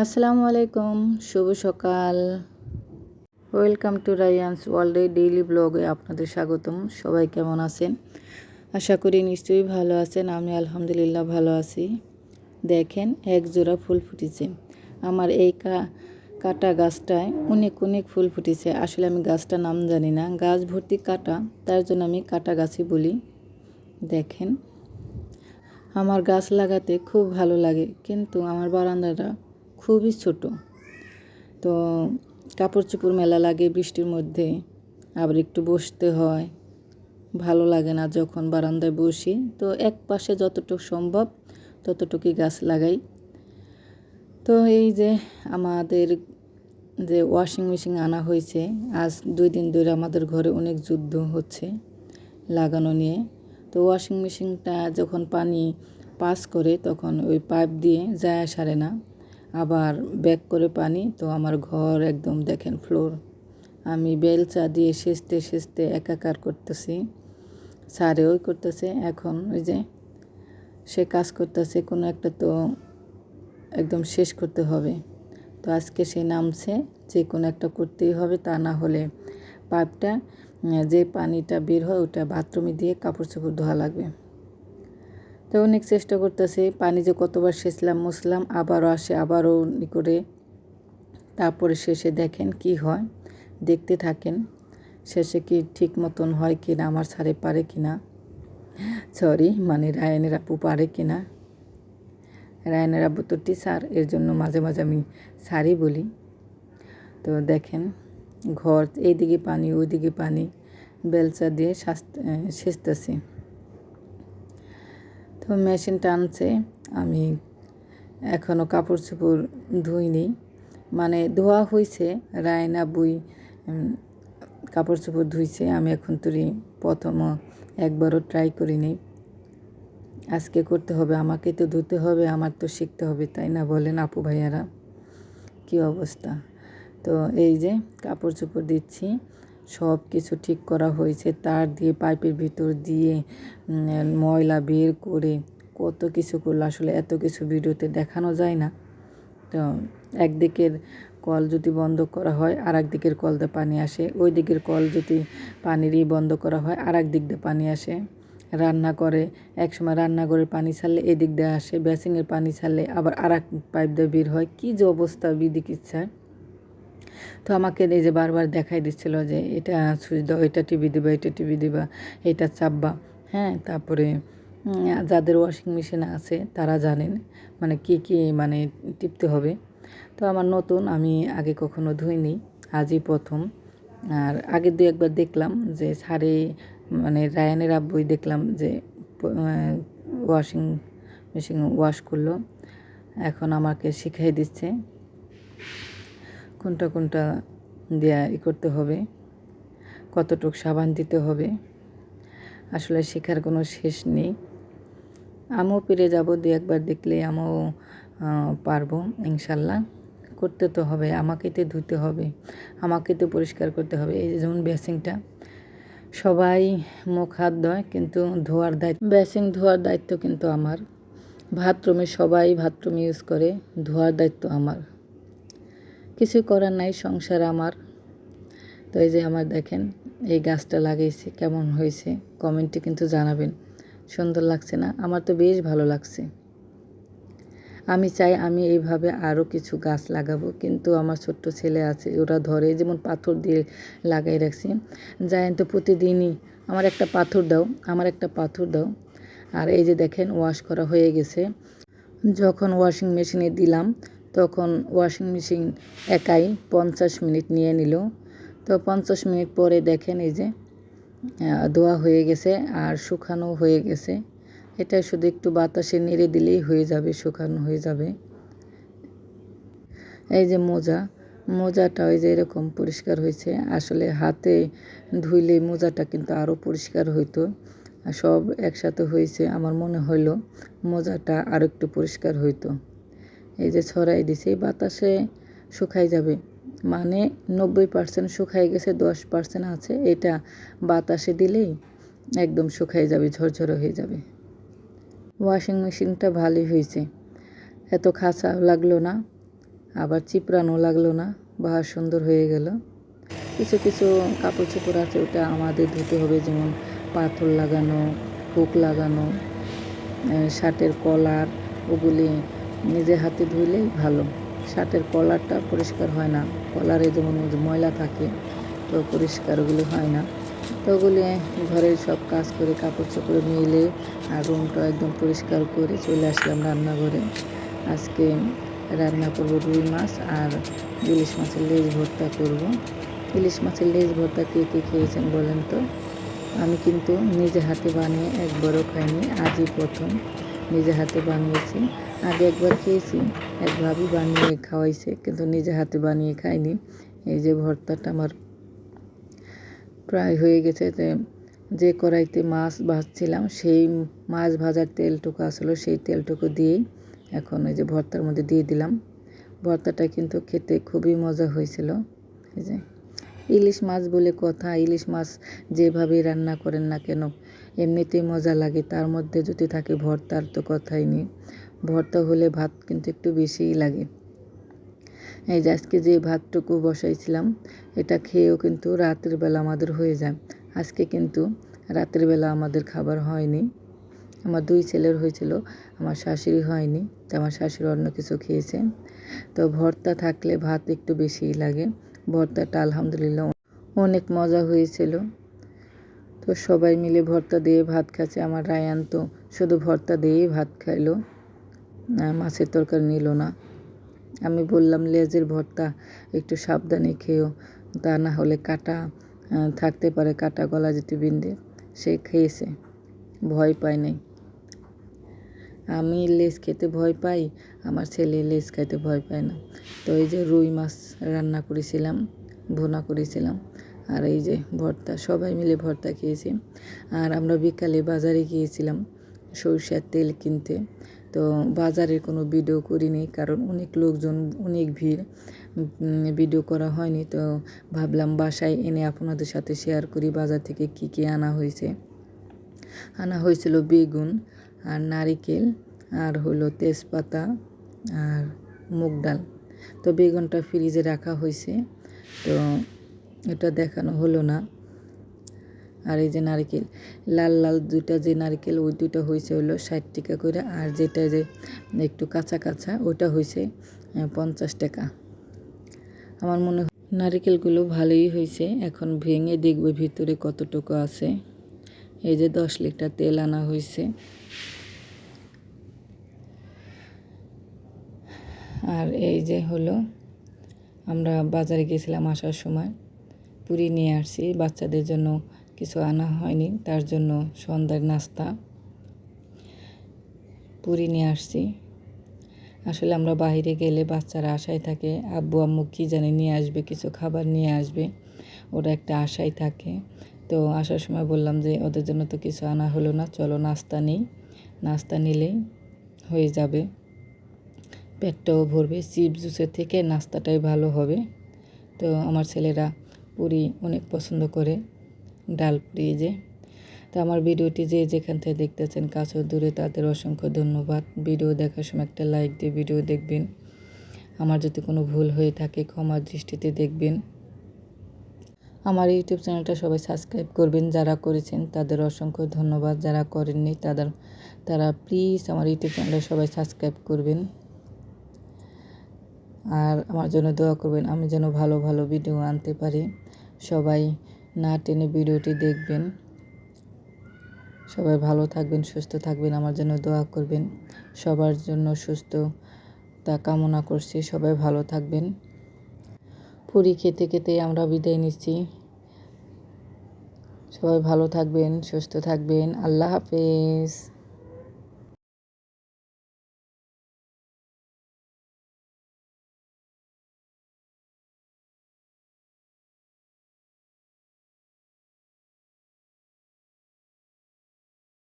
আসসালামু আলাইকুম, শুভ সকাল। ওয়েলকাম টু রায়ান্স ওয়ার্ল্ডে ডেইলি ব্লগে আপনাদের স্বাগতম। সবাই কেমন আছেন? আশা করি নিশ্চয়ই ভালো আছেন। আমি আলহামদুলিল্লাহ ভালো আছি। দেখেন, এক জোড়া ফুল ফুটেছে। আমার এই কাটা গাছটায় অনেক অনেক ফুল ফুটেছে। আসলে আমি গাছটার নাম জানি না। গাছ ভর্তি কাটা, তার জন্য আমি কাটা গাছই বলি। দেখেন, আমার গাছ লাগাতে খুব ভালো লাগে। কিন্তু আমার বারান্দাটা খুবই ছোট। তো কাপড় চোপড় মেলা লাগে বৃষ্টির মধ্যে, আবার একটু বসতে হয়, ভালো লাগে না যখন বারান্দায় বসি। তো এক পাশে যতটুকু সম্ভব ততটুকুই গাছ লাগাই। তো এই যে আমাদের যে ওয়াশিং মেশিন আনা হয়েছে, আজ দুই দিন ধরে আমাদের ঘরে অনেক যুদ্ধ হচ্ছে লাগানো নিয়ে। তো ওয়াশিং মেশিনটা যখন পানি পাস করে তখন ওই পাইপ দিয়ে যায় সারে না। আবার ব্যাক করে পানি, তো আমার ঘর একদম দেখেন ফ্লোর আমি বেলচা দিয়ে সেচতে সেচতে একাকার করতেছি সারে ওই করতেছে। এখন ওই যে সে কাজ করতেছে, কোনো একটা তো একদম শেষ করতে হবে। তো আজকে সে নামছে, যে কোনো একটা করতেই হবে, তা না হলে পাইপটা যে পানিটা বের হয় ওটা বাথরুমে দিয়ে কাপড় চোপড় ধোয়া লাগবে। তো অনেক চেষ্টা করতেছে, পানি যে কতবার সেচলাম মুসলাম আবারও আসে, আবারও করে তারপরে শেষে দেখেন কি হয়, দেখতে থাকেন, শেষে কি ঠিক মতন হয় কি না আমার সারে পারে কি না সরি মানে রায়নের আপু পারে কি না রায়নের আপু তো টিচার এর জন্য মাঝে মাঝে আমি সারি বলি, তো দেখেন ঘর, এইদিকে পানি, ওইদিকে পানি, বেলচা দিয়ে সেচতেছি। তো মেশিন টানছে, আমি এখনও কাপড় চোপড় ধুইনি। মানে ধোয়া হয়েছে রায়না বুই কাপড় চোপড় ধুইছে, আমি এখন তুই প্রথম একবারও ট্রাই করিনি। আজকে করতে হবে, আমাকে তো ধুতে হবে, আমার তো শিখতে হবে, তাই না বলেন আপু ভাইয়ারা? কী অবস্থা? তো এই যে কাপড় চোপড় দিচ্ছি সব কিছু ঠিক করা হয়েছে। তার দিয়ে পাইপের ভিতর দিয়ে ময়লা বের করে কত কিছু করল। আসলে এত কিছু ভিডিওতে দেখানো যায় না। তো একদিকের কল যদি বন্ধ করা হয় আর একদিকের কল দিয়ে পানি আসে। ওই দিকের কল যদি পানিরই বন্ধ করা হয় আর দিক দিয়ে পানি আসে। রান্না করে, একসময় রান্নাঘরের পানি ছাড়লে এদিক দিয়ে আসে বেসিংয়ের পানি ছাড়লে আবার আর এক পাইপ দিয়ে বের হয়। কী যে অবস্থা, বিদিক ইচ্ছা। তো আমাকে এই যে বারবার দেখাই দিচ্ছিল যে এটা সুইচ দাও, এটা টিভি দিবা, এটা টিভি দিবা, এটা চাপবা। হ্যাঁ তারপরে যাদের ওয়াশিং মেশিন আছে, তারা জানেন মানে কি কি মানে টিপতে হবে। তো আমার নতুন, আমি আগে কখনো ধুইনি, আজই প্রথম। আর আগে দু একবার দেখলাম যে সারে মানে রায়ানের আব্বুই দেখলাম যে ওয়াশিং মেশিন ওয়াশ করল। এখন আমাকে শিখাই দিচ্ছে। কোনটা কোনটা দেয়া ই করতে হবে, কতটুক সাবান দিতে হবে, আসলে শেখার কোনো শেষ নেই। আমিও পেরে যাব, দু একবার দেখলে আমিও পারব, ইনশাল্লাহ। করতে তো হবে, আমাকে তো ধুতে হবে, আমাকে তো পরিষ্কার করতে হবে, এই যেমন বেসিংটা। সবাই মুখ, হাত ধোয়, কিন্তু ধোয়ার দায়িত্ব, বেসিং ধোয়ার দায়িত্ব কিন্তু আমার। বাথরুমে সবাই বাথরুম ইউজ করে, ধোয়ার দায়িত্ব আমার। কিছু করার নাই, সংসার আমার। তো এই যে আমার দেখেন, এই গাছটা লাগাইছে, কেমন হয়েছে, কমেন্টে কিন্তু জানাবেন। সুন্দর লাগছে না? আমার তো বেশ ভালো লাগছে। আমি চাই আমি এইভাবে আরও কিছু গাছ লাগাবো, কিন্তু আমার ছোট্ট ছেলে আছে, ওরা ধরে যেমন পাথর দিয়ে লাগাই রাখছি। যাই তো প্রতিদিনই আমার একটা পাথর দাও, আমার একটা পাথর দাও। আর এই যে দেখেন ওয়াশ করা হয়ে গেছে। যখন ওয়াশিং মেশিনে দিলাম তখন ওয়াশিং মেশিন একাই পঞ্চাশ মিনিট নিয়ে নিল। তো পঞ্চাশ মিনিট পরে দেখেন এই যে ধোয়া হয়ে গেছে আর শুকানো হয়ে গেছে। এটা শুধু একটু বাতাসে নেড়ে দিলেই হয়ে যাবে, শুকানো হয়ে যাবে। এই যে মোজা, মোজাটা ওই যে এরকম পরিষ্কার হয়েছে। আসলে হাতে ধুইলে মোজাটা কিন্তু আরও পরিষ্কার হইতো। সব একসাথে হয়েছে, আমার মনে হইল মোজাটা আরও একটু পরিষ্কার হইতো। এই যে ছড়াই দিছে বাতাসে শুকাই যাবে। মানে নব্বই পার্সেন্ট শুকাই গেছে, দশ পার্সেন্ট আছে। এটা বাতাসে দিলেই একদম শুকাই যাবে, ঝরঝরে হয়ে যাবে। ওয়াশিং মেশিনটা ভালোই হয়েছে। এত খাঁচা লাগল না, আবার চিপড়ানো লাগল না বাহা সুন্দর হয়ে গেল। কিছু কিছু কাপড় চোপড় আছে, ওটা আমাদের ধুতে হবে, যেমন পাথর লাগানো, হুক লাগানো শার্টের কলার, ওগুলি নিজে হাতে ধুইলেই ভালো। শার্টের কলারটা পরিষ্কার হয় না। কলারে যেমন ময়লা থাকে, তো পরিষ্কার ওগুলি হয় না। তো ওগুলি ঘরের সব কাজ করে, কাপড় চোপড় মিলে, আর রুমটা একদম পরিষ্কার করে চলে আসলাম রান্নাঘরে। আজকে রান্না করব রুই মাছ আর ইলিশ মাছের লেজ ভর্তা করব। ইলিশ মাছের লেজ ভর্তা কে কে খেয়েছেন বলেন তো? আমি কিন্তু নিজে হাতে বানিয়ে একবারও খাইনি, আজই প্রথম। নিজে হাতে বানিয়েছি। আগে একবার খেয়েছি। এক ভাবি বানিয়ে খাওয়াইছে, কিন্তু নিজে হাতে বানিয়ে খাইনি। এই যে ভর্তাটা আমার প্রায় হয়ে গেছে। যে কড়াইতে মাছ ভাজছিলাম, সেই মাছ ভাজার তেলটুকু আসলো সেই তেলটুকু দিয়েই এখন ওই যে ভর্তার মধ্যে দিয়ে দিলাম। ভর্তাটা কিন্তু খেতে খুবই মজা হয়েছিল। এই যে ইলিশ মাছ বলে কথা, ইলিশ মাছ যেভাবে রান্না করেন না কেন, এমনিতেই মজা লাগে। তার মধ্যে যদি থাকে ভর্তার তো কথাই নেই। ভর্তা হলে ভাত কিন্তু একটু বেশিই লাগে। এই যে আজকে যে ভাতটুকু বসাইছিলাম, এটা খেয়েও কিন্তু রাতের বেলা আমাদের হয়ে যায়। আজকে কিন্তু রাতের বেলা আমাদের খাবার হয়নি। আমার দুই ছেলের হয়েছিল, আমার শাশুড়ি হয়নি, তো আমার শাশুড়ি অন্য কিছু খেয়েছে। তো ভর্তা থাকলে ভাত একটু বেশিই লাগে। ভর্তাটা আলহামদুলিল্লাহ অনেক মজা হয়েছিল। তো সবাই মিলে ভর্তা দিয়ে ভাত খাচ্ছে। আমার রায়ান তো শুধু ভর্তা দিয়েই ভাত খাইলো। মাছের তরকারি নিল না। আমি বললাম, লেজের ভর্তা, একটু সাবধানে খেয়েও, তা না হলে কাটা থাকতে পারে কাটা গলা যেতে বিন্দে। সে খেয়েছে, ভয় পায় নাই। আমি লেজ খেতে ভয় পাই, আমার ছেলে লেজ খাইতে ভয় পায় না। তো এই যে রুই মাছ রান্না করেছিলাম, ভুনা করেছিলাম, আর এই যে ভর্তা, সবাই মিলে ভর্তা খেয়েছি। আর আমরা বিকালে বাজারে গিয়েছিলাম, সরষের তেল কিনতে। তো বাজারের কোনো ভিডিও করিনি, কারণ অনেক লোকজন, অনেক ভিড় ভিডিও করা হয়নি। তো ভাবলাম বাসায় এনে আপনাদের সাথে শেয়ার করি বাজার থেকে কি কি আনা হয়েছে। আনা হয়েছিল বেগুন আর নারিকেল আর হলো তেজপাতা আর মুগ ডাল। তো বেগুনটা ফ্রিজে রাখা হয়েছে। তো এটা দেখানো হলো না। আর এই যে নারকেল, লাল লাল দুইটা যে নারকেল, ওই দুইটা হয়েছে হলো ষাট টাকা করে। আর যেটা যে একটু কাঁচা কাঁচা, ওইটা হয়েছে পঞ্চাশ টাকা। আমার মনে হয় নারকেলগুলো ভালোই হয়েছে এখন ভেঙে দেখবে ভিতরে কতটুকু আছে। এই যে দশ লিটার তেল আনা হয়েছে আর এই যে হলো আমরা বাজারে গেছিলাম আসার সময়, পুরি নিয়ে আসছি। বাচ্চাদের জন্য কিছু আনা হয়নি, তার জন্য সন্ধ্যার নাস্তা পুরি নিয়ে আসছি। আসলে আমরা বাইরে গেলে বাচ্চারা আশায় থাকে, আব্বু আম্মু কী জানি নিয়ে আসবে, কিছু খাবার নিয়ে আসবে, ওরা একটা আশায় থাকে। তো আসার সময় বললাম যে, ওদের জন্য তো কিছু আনা হলো না, চলো নাস্তা নিই। নাস্তা নিলেই হয়ে যাবে। পেটটাও ভরবে চিপ জুসের থেকে নাস্তাটাই ভালো হবে। তো আমার ছেলেরা পুরি অনেক পছন্দ করে। ডাল পুরি যে। তো আমার ভিডিওটি যে যেখান থেকে দেখতেছেন কাছে দূরে তাদের অসংখ্য ধন্যবাদ। ভিডিও দেখার সময় একটা লাইক দিয়ে ভিডিও দেখবেন। আমার যদি কোনো ভুল হয়ে থাকে ক্ষমার দৃষ্টিতে দেখবেন। আমার ইউটিউব চ্যানেলটা সবাই সাবস্ক্রাইব করবেন। যারা করেছেন তাদের অসংখ্য ধন্যবাদ। যারা করেননি তাদের, তারা প্লিজ আমার ইউটিউব চ্যানেলটা সবাই সাবস্ক্রাইব করবেন। আর আমার জন্য দোয়া করবেন আমি যেন ভালো ভালো ভিডিও আনতে পারি। সবাই না টেনে ভিডিওটি দেখবেন। সবাই ভালো থাকবেন, সুস্থ থাকবেন, আমার জন্য দোয়া করবেন। সবার জন্য সুস্থ তা কামনা করছি, সবাই ভালো থাকবেন। পুরী খেতে খেতে আমরা বিদায় নিচ্ছি। সবাই ভালো থাকবেন, সুস্থ থাকবেন, আল্লাহ হাফেজ।